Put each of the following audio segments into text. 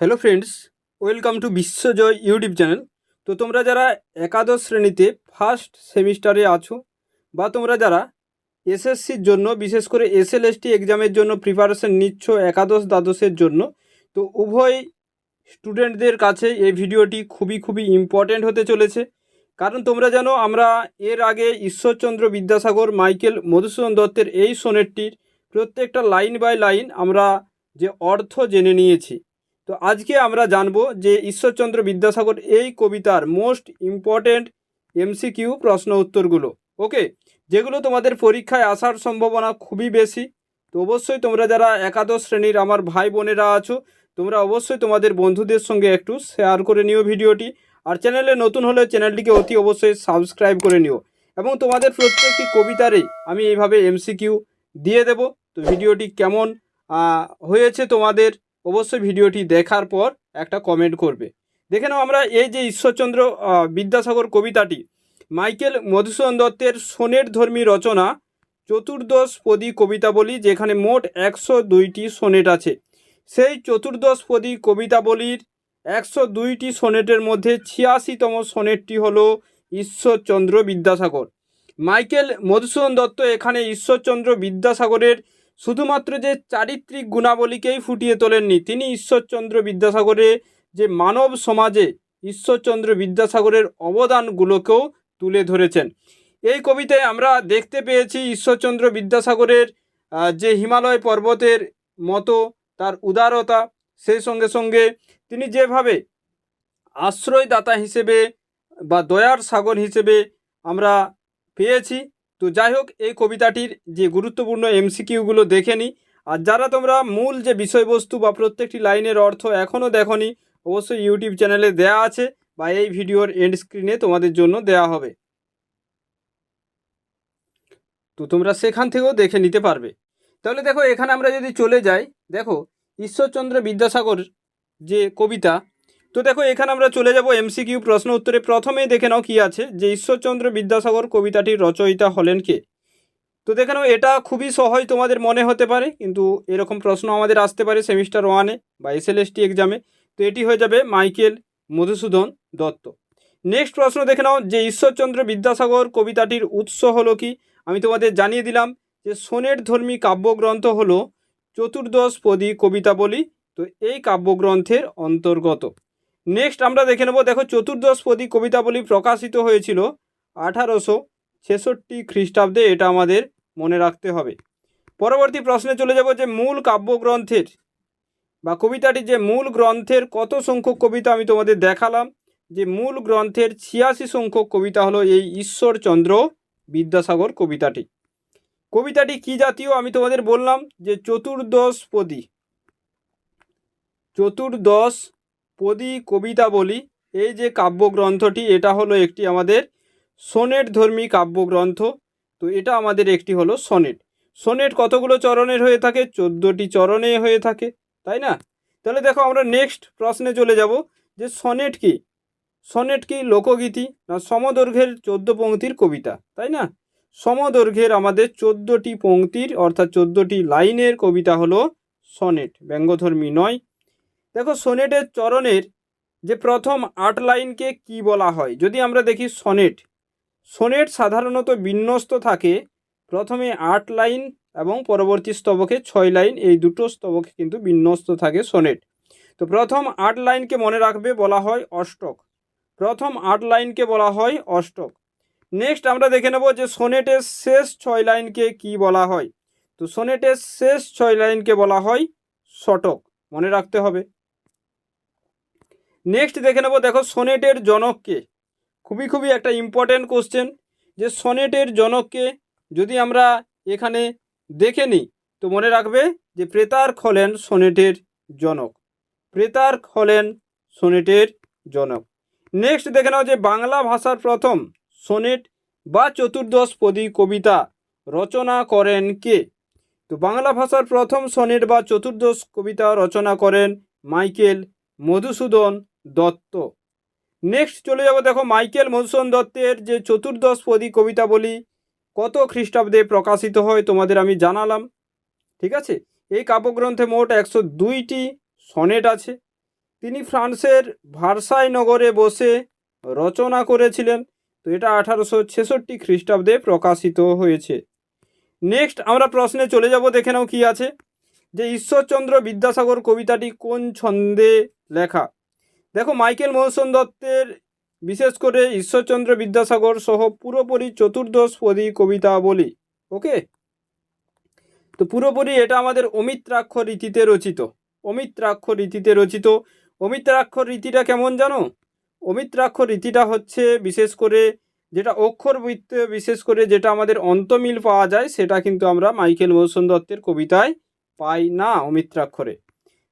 Hello friends welcome to Biswajoy YouTube channel তো তোমরা যারা একাদশ শ্রেণীতে ফার্স্ট সেমিস্টারে আছো, বা তোমরা যারা এসএসসির জন্য, বিশেষ করে এসএলএসটি এক্সামের জন্য প্রিপারেশন নিচ্ছ একাদশ দ্বাদশের জন্য, তো উভয় স্টুডেন্টদের কাছে এই ভিডিওটি খুবই খুবই ইম্পর্ট্যান্ট হতে চলেছে। কারণ তোমরা জানো, আমরা এর আগে ঈশ্বরচন্দ্র বিদ্যাসাগর, মাইকেল মধুসূদন দত্তের এই সোনেটটির প্রত্যেকটা লাইন বাই লাইন আমরা যে অর্থ জেনে নিয়েছি। তো আজকে আমরা জানব যে ঈশ্বরচন্দ্র বিদ্যাসাগর এই কবিতার মোস্ট ইম্পর্ট্যান্ট এমসিকিউ প্রশ্ন উত্তরগুলো। ওকে যেগুলো তোমাদের পরীক্ষায় আসার সম্ভাবনা খুবই বেশি। তো অবশ্যই তোমরা যারা একাদশ শ্রেণির আমার ভাই বোনেরা আছো, তোমরা অবশ্যই তোমাদের বন্ধুদের সঙ্গে একটু শেয়ার করে নিও ভিডিওটি। আর চ্যানেলে নতুন হলে চ্যানেলটিকে অতি অবশ্যই সাবস্ক্রাইব করে নিও। এবং তোমাদের প্রত্যেকটি কবিতারই আমি এইভাবে এমসিকিউ দিয়ে দেব। তো ভিডিওটি কেমন হয়েছে তোমাদের? অবশ্যই ভিডিওটি দেখার পর একটা কমেন্ট করবে। দেখে নাও আমরা এই যে ঈশ্বরচন্দ্র বিদ্যাসাগর কবিতাটি, মাইকেল মধুসূদন দত্তের সোনেট ধর্মী রচনা, চতুর্দশ পদী কবিতা বলি যেখানে মোট একশো দুইটি সোনেট আছে। সেই চতুর্দশ পদী কবিতাবলীর একশো দুইটি সোনেটের মধ্যে ছিয়াশিতম সোনেটটি হল ঈশ্বরচন্দ্র বিদ্যাসাগর। মাইকেল মধুসূদন দত্ত এখানে ঈশ্বরচন্দ্র বিদ্যাসাগরের শুধুমাত্র যে চারিত্রিক গুণাবলীকেই ফুটিয়ে তোলেননি, তিনি ঈশ্বরচন্দ্র বিদ্যাসাগরে যে মানব সমাজে ঈশ্বরচন্দ্র বিদ্যাসাগরের অবদানগুলোকেও তুলে ধরেছেন। এই কবিতায় আমরা দেখতে পেয়েছি ঈশ্বরচন্দ্র বিদ্যাসাগরের যে হিমালয় পর্বতের মতো তার উদারতা সেই সঙ্গে সঙ্গে তিনি যেভাবে আশ্রয়দাতা হিসেবে বা দয়ার সাগর হিসেবে আমরা পেয়েছি তো যাই হোক, এই কবিতাটির যে গুরুত্বপূর্ণ এমসিকিউগুলো দেখে নিই আর যারা তোমরা মূল যে বিষয়বস্তু বা প্রত্যেকটি লাইনের অর্থ এখনও দেখনি, অবশ্যই ইউটিউব চ্যানেলে দেয়া আছে বা এই ভিডিওর এন্ড স্ক্রিনে তোমাদের জন্য দেয়া হবে। তো তোমরা সেখান থেকেও দেখে নিতে পারবে। তাহলে দেখো, এখানে আমরা যদি চলে যাই, দেখো, ঈশ্বরচন্দ্র বিদ্যাসাগর যে কবিতা তো দেখো, এখানে আমরা চলে যাব এমসিকিউ প্রশ্ন উত্তরে। প্রথমেই দেখে নাও কি আছে, যে ঈশ্বরচন্দ্র বিদ্যাসাগর কবিতাটির রচয়িতা হলেন কে? তো দেখে নাও, এটা খুবই সহজ, তোমাদের মনে হতে পারে, কিন্তু এরকম প্রশ্ন আমাদের আসতে পারে সেমিস্টার ওয়ানে বা এসএলএসটি এক্সামে তো এটি হয়ে যাবে মাইকেল মধুসূদন দত্ত। নেক্সট প্রশ্ন দেখে নাও, যে ঈশ্বরচন্দ্র বিদ্যাসাগর কবিতাটির উৎস হলো কি? আমি তোমাদের জানিয়ে দিলাম যে সোনেট ধর্মী কাব্যগ্রন্থ হলো চতুর্দশ পদী কবিতাবলী তো এই কাব্যগ্রন্থের অন্তর্গত। নেক্সট আমরা দেখে নেব, দেখো চতুর্দশ পদী কবিতাবলী প্রকাশিত হয়েছিল আঠারোশো ছেষট্টি খ্রিস্টাব্দে, এটা আমাদের মনে রাখতে হবে। পরবর্তী প্রশ্নে চলে যাব যে মূল কাব্যগ্রন্থের, বা কবিতাটি যে মূল গ্রন্থের কত সংখ্যক কবিতা আমি তোমাদের দেখালাম, যে মূল গ্রন্থের ছিয়াশি সংখ্যক কবিতা হলো এই ঈশ্বরচন্দ্র বিদ্যাসাগর কবিতাটি। কবিতাটি কি জাতীয় আমি তোমাদের বললাম, যে চতুর্দশ পদী চতুর্দশ পদী কবিতা বলি, এই যে কাব্যগ্রন্থটি, এটা হলো একটি আমাদের সোনেট ধর্মী কাব্যগ্রন্থ। তো এটা আমাদের একটি হলো সোনেট। সোনেট কতগুলো চরণের হয়ে থাকে? চোদ্দোটি চরণে হয়ে থাকে, তাই না? তাহলে দেখো আমরা নেক্সট প্রশ্নে চলে যাব যে সনেট কি? সনেট কি লোকগীতি না সমদৈর্ঘ্যের চোদ্দ পংক্তির কবিতা, তাই না? সমদৈর্ঘ্যের আমাদের চোদ্দোটি পংক্তির অর্থাৎ চোদ্দোটি লাইনের কবিতা হলো সনেট, ব্যঙ্গধর্মী নয় দেখো সনেটের চরণের যে প্রথম আট লাইনকে কি বলা হয়? যদি আমরা দেখি সনেট সনেট সাধারণত বিন্যস্ত থাকে প্রথমে আট লাইন এবং পরবর্তী স্তবকে ছয় লাইন, এই দুটো স্তবকে কিন্তু বিন্যস্ত থাকে সনেট। তো প্রথম আট লাইনকে মনে রাখবে, বলা হয় অষ্টক। প্রথম আট লাইনকে বলা হয় অষ্টক। নেক্সট আমরা দেখে নেব যে সোনেটের শেষ ছয় লাইনকে কি বলা হয়? তো সোনেটের শেষ ছয় লাইনকে বলা হয় শটক মনে রাখতে হবে। নেক্সট দেখে নেব, দেখো সোনেটের জনককে। খুবই খুবই একটা ইম্পর্ট্যান্ট কোশ্চেন যে সোনেটের জনককে যদি আমরা এখানে দেখে নিই, তো মনে রাখবে যে প্রেতার্ক হলেন সোনেটের জনক। প্রেতার্ক হলেন সোনেটের জনক। নেক্সট দেখে নাও যে বাংলা ভাষার প্রথম সোনেট বা চতুর্দশ পদী কবিতা রচনা করেন কে? তো বাংলা ভাষার প্রথম সনেট বা চতুর্দশ কবিতা রচনা করেন মাইকেল মধুসূদন দত্ত। নেক্সট চলে যাব, দেখো, মাইকেল মধুসূদন দত্তের যে চতুর্দশ পদী কবিতা বলি, কত খ্রিস্টাব্দে প্রকাশিত হয় তোমাদের আমি জানালাম, ঠিক আছে? এই কাব্যগ্রন্থে মোট একশো দুইটি সনেট আছে। তিনি ফ্রান্সের ভার্সাই নগরে বসে রচনা করেছিলেন, তো এটা আঠারোশো ছেষট্টি খ্রিস্টাব্দে প্রকাশিত হয়েছে। নেক্সট আমরা প্রশ্নে চলে যাব, দেখে নাও কী আছে। যে ঈশ্বরচন্দ্র বিদ্যাসাগর কবিতাটি কোন ছন্দে লেখা? দেখো মাইকেল মধুসূদন দত্তের বিশেষ করে ঈশ্বরচন্দ্র বিদ্যাসাগর সহ পুরোপুরি চতুর্দশ পদী কবিতা বলি, ওকে? তো পুরোপুরি এটা আমাদের অমিত্রাক্ষর রীতিতে রচিত। অমিত্রাক্ষর রীতিতে রচিত। অমিত্রাক্ষর রীতিটা কেমন জানো? অমিত্রাক্ষর রীতিটা হচ্ছে বিশেষ করে যেটা অক্ষর বৃত্তে, বিশেষ করে যেটা আমাদের অন্তমিল পাওয়া যায়, সেটা কিন্তু আমরা মাইকেল মধুসূদন দত্তের কবিতায় পাই না অমিত্রাক্ষরে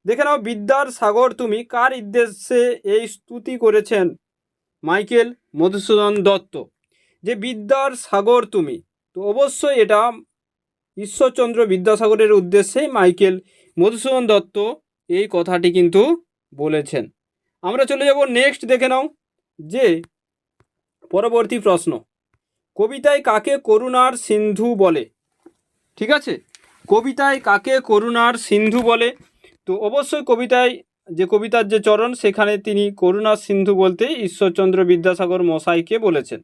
দেখে নাও, বিদ্যার সাগর তুমি কার উদ্দেশ্যে এই স্তুতি করেছেন? মাইকেল মধুসূদন দত্ত। যে বিদ্যার সাগর তুমি, তো অবশ্যই এটা ঈশ্বরচন্দ্র বিদ্যাসাগরের উদ্দেশ্যেই মাইকেল মধুসূদন দত্ত এই কথাটি কিন্তু বলেছেন। আমরা চলে যাব নেক্সট দেখে নাও, যে পরবর্তী প্রশ্ন। কবিতায় কাকে করুণার সিন্ধু বলে? ঠিক আছে? কবিতায় কাকে করুণার সিন্ধু বলে? তো অবশ্যই কবিতায় যে কবিতার যে চরণ, সেখানে তিনি করুণার সিন্ধু বলতে ঈশ্বরচন্দ্র বিদ্যাসাগর মশাইকে বলেছেন।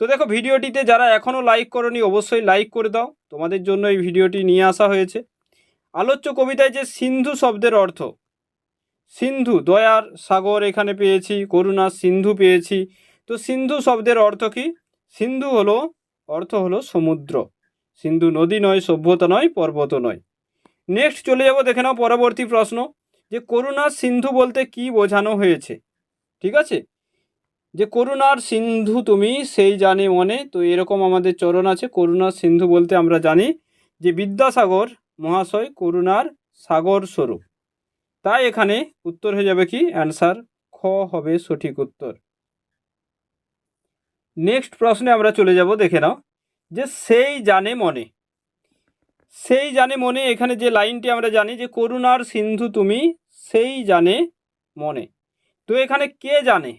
তো দেখো, ভিডিওটিতে যারা এখনও লাইক করনি, অবশ্যই লাইক করে দাও। তোমাদের জন্য এই ভিডিওটি নিয়ে আসা হয়েছে। আলোচ্য কবিতায় যে সিন্ধু শব্দের অর্থ, সিন্ধু, দয়ার সাগর এখানে পেয়েছি করুণার সিন্ধু পেয়েছি। তো সিন্ধু শব্দের অর্থ কি? সিন্ধু হলো, অর্থ হলো সমুদ্র। সিন্ধু নদী নয়, সভ্যতা নয়, পর্বত নয়। নেক্সট চলে যাব, দেখে নাও পরবর্তী প্রশ্ন। যে করুণার সিন্ধু বলতে কি বোঝানো হয়েছে? ঠিক আছে? যে করুণার সিন্ধু তুমি, সেই জানে মনে। তো এরকম আমাদের চরণ আছে, করুণার সিন্ধু বলতে আমরা জানি যে বিদ্যাসাগর মহাশয় করুণার সাগর স্বরূপ। তাই এখানে উত্তর হয়ে যাবে কি? অ্যান্সার খ হবে সঠিক উত্তর। নেক্সট প্রশ্নে আমরা চলে যাব, দেখে নাও। যে সেই জানে মনে। সেই জানে মনে, এখানে যে লাইনটি আমরা জানি যে, করুণার সিন্ধু তুমি, সেই জানে মনে। তো এখানে কে জানে?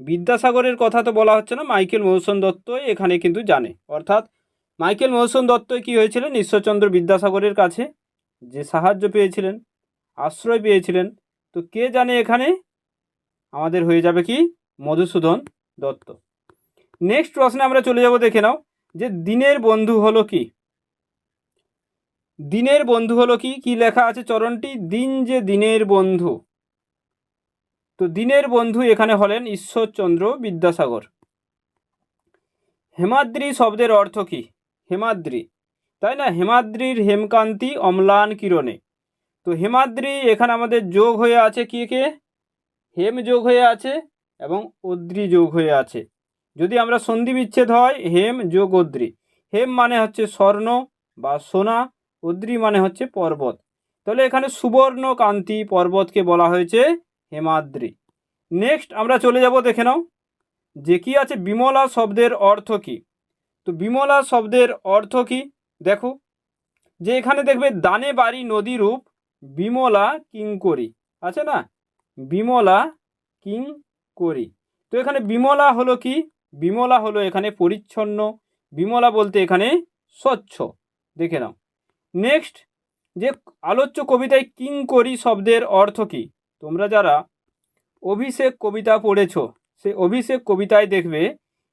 বিদ্যাসাগরের কথা তো বলা হচ্ছে না, মাইকেল মধুসূদন দত্তই এখানে কিন্তু জানে। অর্থাৎ মাইকেল মধুসূদন দত্তই কী হয়েছিলেন? ঈশ্বরচন্দ্র বিদ্যাসাগরের কাছে যে সাহায্য পেয়েছিলেন, আশ্রয় পেয়েছিলেন। তো কে জানে এখানে? আমাদের হয়ে যাবে কি? মধুসূদন দত্ত। নেক্সট প্রশ্নে আমরা চলে যাব, দেখে নাও যে, দিনের বন্ধু হলো কি? দিনের বন্ধু হলো কি? কি লেখা আছে চরণটি? দিন যে দিনের বন্ধু। তো দিনের বন্ধু এখানে হলেন ঈশ্বরচন্দ্র বিদ্যাসাগর। হেমাদ্রি শব্দের অর্থ কি? হেমাদ্রি। তাই না? হেমাদ্রির হেমকান্তি অম্লান কিরণে। তো হেমাদ্রি এখানে আমাদের যোগ হয়ে আছে কে কে? হেম যোগ হয়ে আছে এবং অদ্রি যোগ হয়ে আছে। যদি আমরা সন্ধি বিচ্ছেদ হয়, হেম যোগ অদ্রি হেম মানে হচ্ছে স্বর্ণ বা সোনা। অদ্রি মানে হচ্ছে পর্বত। তাহলে এখানে সুবর্ণ কান্তি পর্বতকে বলা হয়েছে হেমাদ্রি। নেক্সট আমরা চলে যাব, দেখে নাও। যে কি আছে? বিমলা শব্দের অর্থ কি? তো বিমলা শব্দের অর্থ কি? দেখো। যে এখানে দেখবে দানে বাড়ি নদী রূপ বিমলা কিঙ্করি। আছে না? বিমলা কিং করি তো এখানে বিমলা হলো কি? বিমলা হলো এখানে পরিচ্ছন্ন। বিমলা বলতে এখানে স্বচ্ছ। দেখে নাও। নেক্সট যে আলোচ্য কবিতায় কিঙ্করি শব্দের অর্থ কি? তোমরা যারা অভিষেক কবিতা পড়েছ সেই অভিষেক কবিতায় দেখবে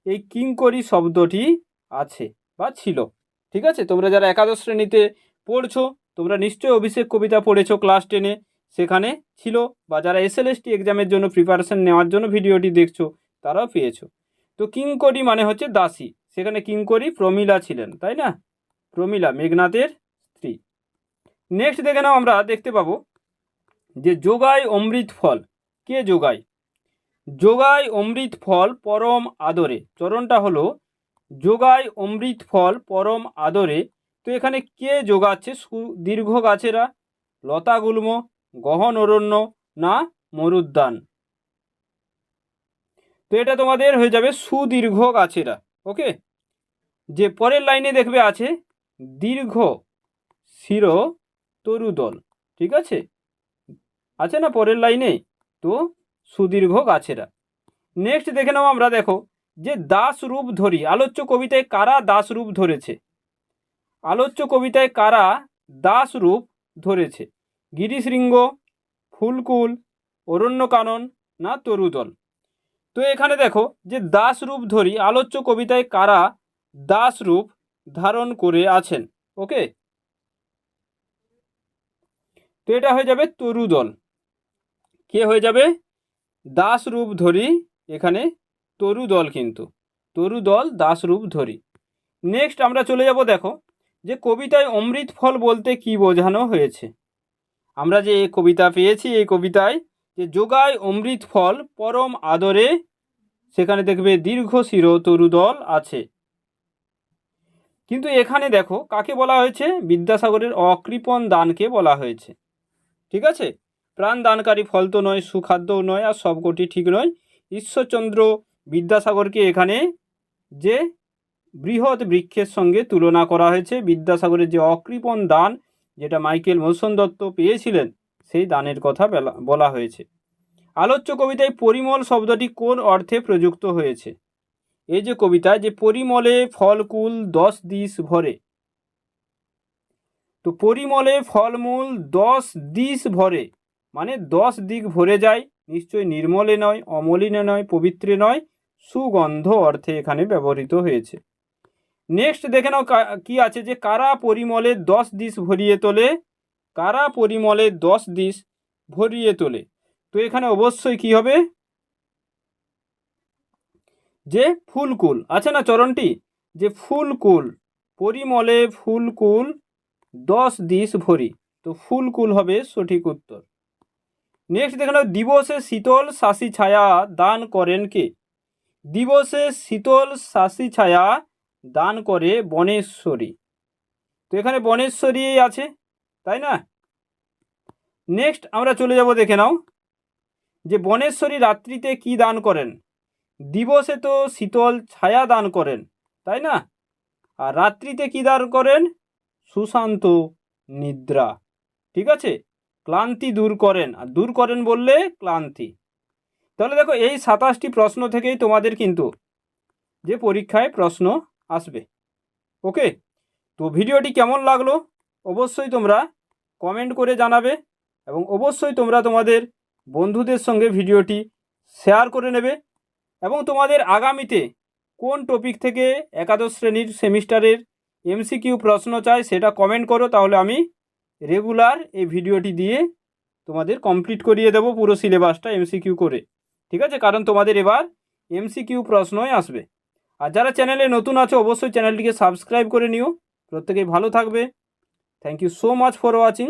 এই কিঙ্করি শব্দটি আছে বা ছিল। ঠিক আছে? তোমরা যারা একাদশ শ্রেণীতে পড়ছো, তোমরা নিশ্চয়ই অভিষেক কবিতা পড়েছো ক্লাস টেনে সেখানে ছিল বা যারা এসএলএসটি এক্সামের জন্য প্রিপারেশন নেওয়ার জন্য ভিডিওটি দেখছ, তারাও পেয়েছ। তো কিঙ্করি মানে হচ্ছে দাসী। সেখানে কিঙ্করি প্রমিলা ছিলেন, তাই না? প্রমিলা, মেঘনাথের নেক্সট দেখে নাও আমরা দেখতে পাবো যে যোগায় অমৃত ফল। কে যোগায়? যোগায় অমৃত ফল পরম আদরে। চরণটা হলো যোগায় অমৃত ফল পরম আদরে। তো এখানে কে যোগাচ্ছে? সুদীর্ঘ গাছেরা, লতা লতাগুল্ম গহন অরণ্য না মরুদ্যান। তো এটা তোমাদের হয়ে যাবে সুদীর্ঘ গাছেরা, ওকে? যে পরের লাইনে দেখবে আছে দীর্ঘ শির তরুদল ঠিক আছে? আছে না পরের লাইনে তো সুদীর্ঘ গাছেরা। নেক্সট দেখে নাও আমরা দেখো, যে দাস রূপ ধরি, আলোচ্য কবিতায় কারা দাস রূপ ধরেছে? আলোচ্য কবিতায় কারা দাস রূপ ধরেছে? গিরিশৃঙ্গ ফুলকুল, অরণ্যকানন না তরুদল তো এখানে দেখো, যে দাস রূপ ধরি, আলোচ্য কবিতায় কারা দাস রূপ ধারণ করে আছেন ওকে তো এটা হয়ে যাবে তরুদল। কে হয়ে যাবে? দাস রূপ ধরি, এখানে তরুদল কিন্তু। তরুদল, দাস রূপ ধরি। নেক্সট আমরা চলে যাব দেখো, যে কবিতায় অমৃত ফল বলতে কি বোঝানো হয়েছে? আমরা যে এই কবিতা পেয়েছি, এই কবিতায় যে যোগায় অমৃত ফল, পরম আদরে, সেখানে দেখবে দীর্ঘ শির তরুদল আছে। কিন্তু এখানে দেখো, কাকে বলা হয়েছে? বিদ্যাসাগরের অকৃপণ দানকে বলা হয়েছে। ঠিক আছে? প্রাণ দানকারী ফল তো নয়, সুখাদ্যও নয়, আর সবকটি ঠিক নয়। ঈশ্বরচন্দ্র বিদ্যাসাগরকে এখানে যে বৃহৎ বৃক্ষের সঙ্গে তুলনা করা হয়েছে বিদ্যাসাগরের যে অকৃপণ দান যেটা মাইকেল মধুসূদন দত্ত পেয়েছিলেন, সেই দানের কথা বেলা- বলা হয়েছে। আলোচ্য কবিতায় পরিমল শব্দটি কোন অর্থে প্রযুক্ত হয়েছে? এই যে কবিতা যে পরিমলে ফলকুল দশ দিশ ভরে তো পরিমলে ফলমূল দশ দিশ ভরে মানে দশ দিক ভরে যায়। নিশ্চয় নির্মলে নয়, অমলিনে নয়, পবিত্রে নয়, সুগন্ধ অর্থে এখানে ব্যবহৃত হয়েছে। নেক্সট দেখে নাও কা- আছে যে কারা পরিমলে দশ দিশ ভরিয়ে তোলে? কারা পরিমলে দশ দিশ ভরিয়ে তোলে? তো এখানে অবশ্যই কি হবে? যে ফুলকুল, আছে না চরণটি? যে ফুলকুল, পরিমলে ফুলকুল দশ দিশ ভরি। তো ফুলকুল হবে সঠিক উত্তর। নেক্সট দেখে নাও, দিবসে শীতল শাসি ছায়া দান করেন কে? দিবসে শীতল শাসি ছায়া দান করে বনেশ্বরী। তো এখানে বনেশ্বরী আছে, তাই না? নেক্সট আমরা চলে যাব দেখে নাও, যে বনেশ্বরী রাত্রিতে কি দান করেন? দিবসে তো শীতল ছায়া দান করেন, তাই না? আর রাত্রিতে কি দান করেন? সুশান্ত নিদ্রা। ঠিক আছে? ক্লান্তি দূর করেন। আর দূর করেন বললে ক্লান্তি। তাহলে দেখো, এই সাতাশটি প্রশ্ন থেকেই তোমাদের কিন্তু যে পরীক্ষায় প্রশ্ন আসবে। ওকে? তো ভিডিওটি কেমন লাগল? অবশ্যই তোমরা কমেন্ট করে জানাবে এবং অবশ্যই তোমরা তোমাদের বন্ধুদের সঙ্গে ভিডিওটি শেয়ার করে নেবে এবং তোমাদের আগামীতে কোন টপিক থেকে একাদশ শ্রেণির সেমিস্টারের এমসিকিউ প্রশ্ন চাই, সেটা কমেন্ট করো, তাহলে আমি রেগুলার এই ভিডিওটি দিয়ে তোমাদের কমপ্লিট করিয়ে দেবো পুরো সিলেবাসটা এমসিকিউ করে। ঠিক আছে? কারণ তোমাদের এবার এমসিকিউ প্রশ্নই আসবে। আর যারা চ্যানেলে নতুন আছো, অবশ্যই চ্যানেলটিকে সাবস্ক্রাইব করে নিও। প্রত্যেকেই ভালো থাকবে। Thank you so much for watching